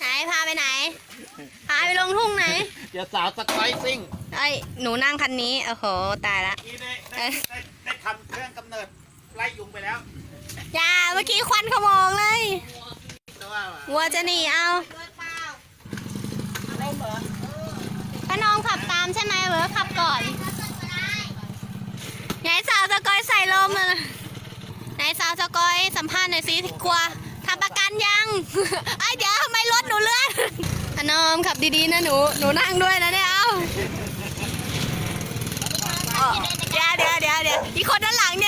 ไหนพาไปไหน พาไปลงทุ่งไหน เดี๋ยวสาวสกอยซิ่งเอ้ยหนูนั่งคันนี้ โอ้โห ตายละ นี่ได้ได้ได้ได้ทำเครื่องกำเนิดไล่ยุงไปแล้วอย่าเมื่อกี้ควันขโมงเลยแต่ว่าวัวจะหนีเอาป้าน้องขับตามใช่ไหมเวอขับก่อนไหนสาวสกอยใส่ลมมาไหนสาวสกอยสัมภาษณ์หน่อยสิกลัวทำประกันยัง ไอยเดี๋ยวทำไมรถหนูเลื่อน อนอมขับดีๆนะหนู หนูนั่งด้วยนะเนี่ย เอาเดี๋ยวเดี๋ยวเดี๋ยวเดี๋ยวอีกคนด้านหลังเนี่ย